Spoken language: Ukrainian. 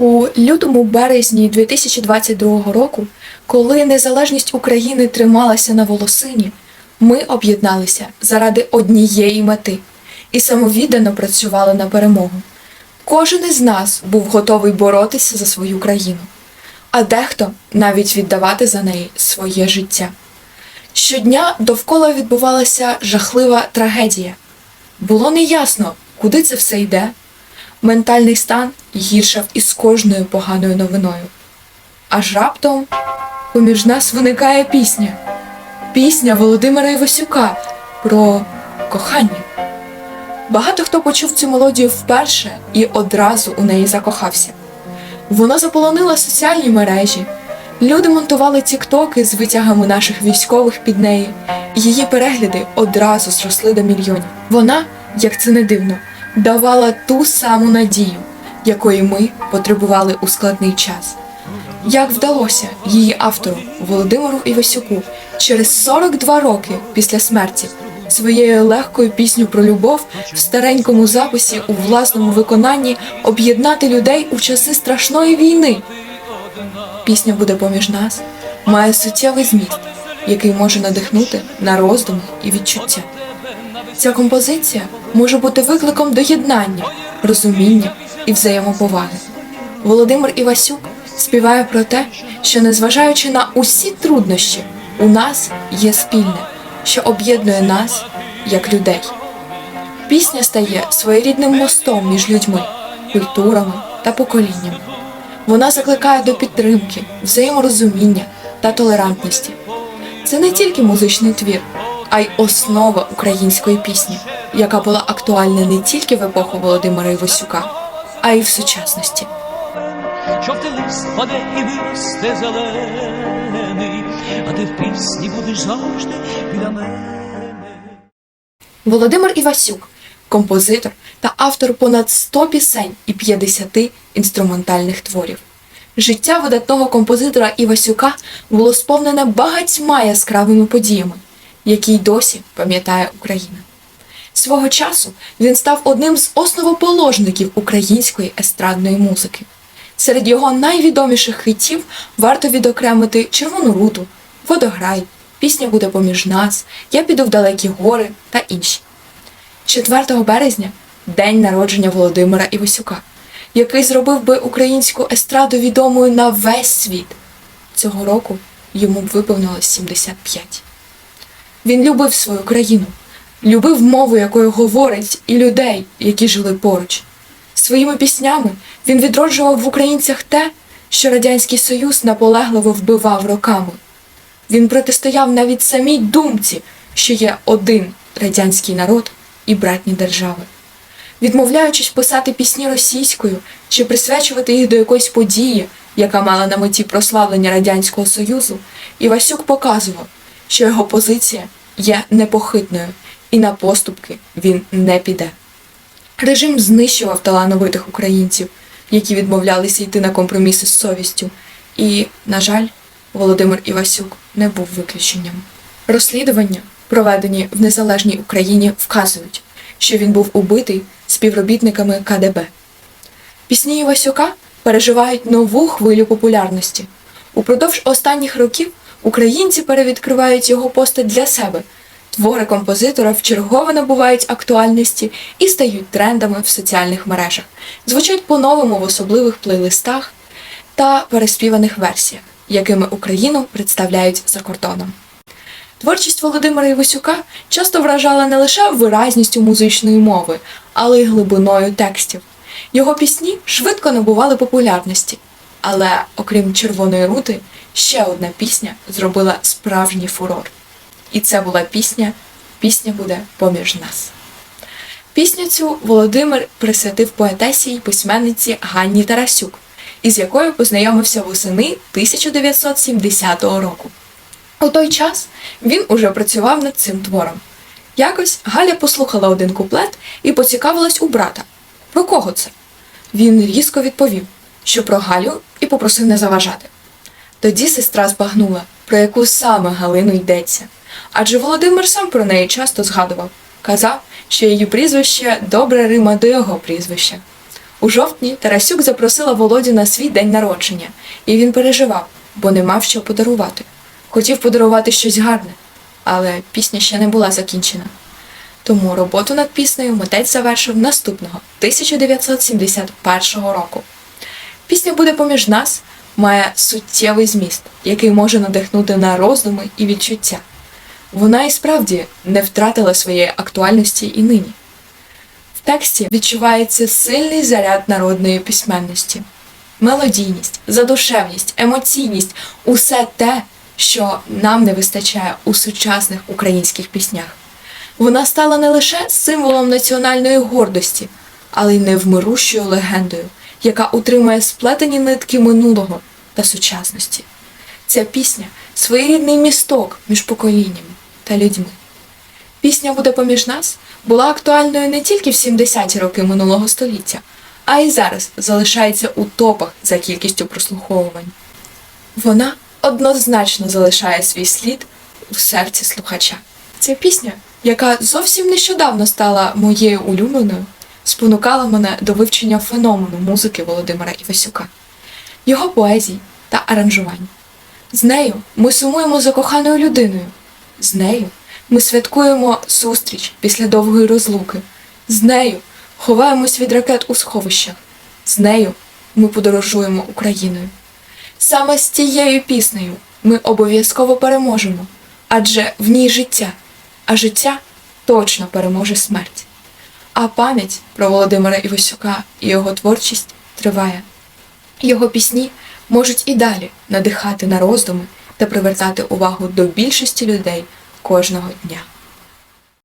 У лютому березні 2022 року, коли незалежність України трималася на волосині, ми об'єдналися заради однієї мети і самовіддано працювали на перемогу. Кожен із нас був готовий боротися за свою країну, а дехто навіть віддавати за неї своє життя. Щодня довкола відбувалася жахлива трагедія. Було неясно, куди це все йде. Ментальний стан гіршав із кожною поганою новиною. Аж раптом поміж нас виникає пісня. Пісня Володимира Івасюка про кохання. Багато хто почув цю мелодію вперше і одразу у неї закохався. Вона заполонила соціальні мережі. Люди монтували тіктоки з витягами наших військових під неї, її перегляди одразу зросли до мільйонів. Вона, як це не дивно, давала ту саму надію, якої ми потребували у складний час. Як вдалося її автору Володимиру Івасюку через 42 роки після смерті своєю легкою пісню про любов в старенькому записі у власному виконанні об'єднати людей у часи страшної війни. Пісня буде поміж нас, має суттєвий зміст, який може надихнути на роздуми і відчуття. Ця композиція може бути викликом до єднання, розуміння і взаємоповаги. Володимир Івасюк співає про те, що незважаючи на усі труднощі, у нас є спільне, що об'єднує нас як людей. Пісня стає своєрідним мостом між людьми, культурами та поколіннями. Вона закликає до підтримки, взаєморозуміння та толерантності. Це не тільки музичний твір, а й основа української пісні, яка була актуальна не тільки в епоху Володимира Івасюка, а й в сучасності. Жовтий лист паде і виросте зелений, а ти в пісні будеш завжди біля мене. Володимир Івасюк композитор та автор понад 100 пісень і 50 інструментальних творів. Життя видатного композитора Івасюка було сповнене багатьма яскравими подіями, які й досі пам'ятає Україна. Свого часу він став одним з основоположників української естрадної музики. Серед його найвідоміших хитів варто відокремити Червону руту, Водограй, Пісня буде поміж нас, Я піду в далекі гори та інші. 4 березня день народження Володимира Івасюка, який зробив би українську естраду відомою на весь світ. Цього року йому б виповнилось 75. Він любив свою країну, любив мову, якою говорить, і людей, які жили поруч. Своїми піснями він відроджував в українцях те, що Радянський Союз наполегливо вбивав роками. Він протистояв навіть самій думці, що є один радянський народ і братні держави. Відмовляючись писати пісні російською чи присвячувати їх до якоїсь події, яка мала на меті прославлення Радянського Союзу, Івасюк показував, що його позиція є непохитною і на поступки він не піде. Режим знищував талановитих українців, які відмовлялися йти на компроміси з совістю, і, на жаль, Володимир Івасюк не був виключенням. Розслідування, проведені в незалежній Україні, вказують, що він був убитий співробітниками КДБ. Пісні Івасюка переживають нову хвилю популярності. Упродовж останніх років українці перевідкривають його постать для себе. Твори композитора вчергове набувають актуальності і стають трендами в соціальних мережах, звучать по-новому в особливих плейлистах та переспіваних версіях, якими Україну представляють за кордоном. Творчість Володимира Івасюка часто вражала не лише виразністю музичної мови, але й глибиною текстів. Його пісні швидко набували популярності. Але, окрім червоної рути, ще одна пісня зробила справжній фурор. І це була пісня Пісня буде поміж нас. Пісню цю Володимир присвятив поетесі й письменниці Ганні Тарасюк, із якою познайомився восени 1970 року. У той час він уже працював над цим твором. Якось Галя послухала один куплет і поцікавилась у брата. Про кого це? Він різко відповів, що про Галю і попросив не заважати. Тоді сестра збагнула, про яку саме Галину йдеться. Адже Володимир сам про неї часто згадував, казав, що її прізвище добре рима до його прізвища. У жовтні Тарасюк запросила Володю на свій день народження, і він переживав, бо не мав що подарувати. Хотів подарувати щось гарне, але пісня ще не була закінчена. Тому роботу над піснею митець завершив наступного 1971 року. Пісня буде поміж нас має суттєвий зміст, який може надихнути на роздуми і відчуття. Вона і справді не втратила своєї актуальності і нині. В тексті відчувається сильний заряд народної письменності, мелодійність, задушевність, емоційність усе те, що нам не вистачає у сучасних українських піснях. Вона стала не лише символом національної гордості, але й невмирущою легендою, яка утримує сплетені нитки минулого та сучасності. Ця пісня своєрідний місток між поколіннями та людьми. Пісня буде поміж нас була актуальною не тільки в 70-ті роки минулого століття, а й зараз залишається у топах за кількістю прослуховувань. Вона однозначно залишає свій слід у серці слухача. Ця пісня, яка зовсім нещодавно стала моєю улюбленою, спонукала мене до вивчення феномену музики Володимира Івасюка, його поезій та аранжувань. З нею ми сумуємо за коханою людиною. З нею ми святкуємо зустріч після довгої розлуки. З нею ховаємось від ракет у сховищах. З нею ми подорожуємо Україною. Саме з тією піснею ми обов'язково переможемо, адже в ній життя, а життя точно переможе смерть. Пам'ять про Володимира Івасюка і його творчість триває. Його пісні можуть і далі надихати на роздуми та привертати увагу до більшості людей кожного дня.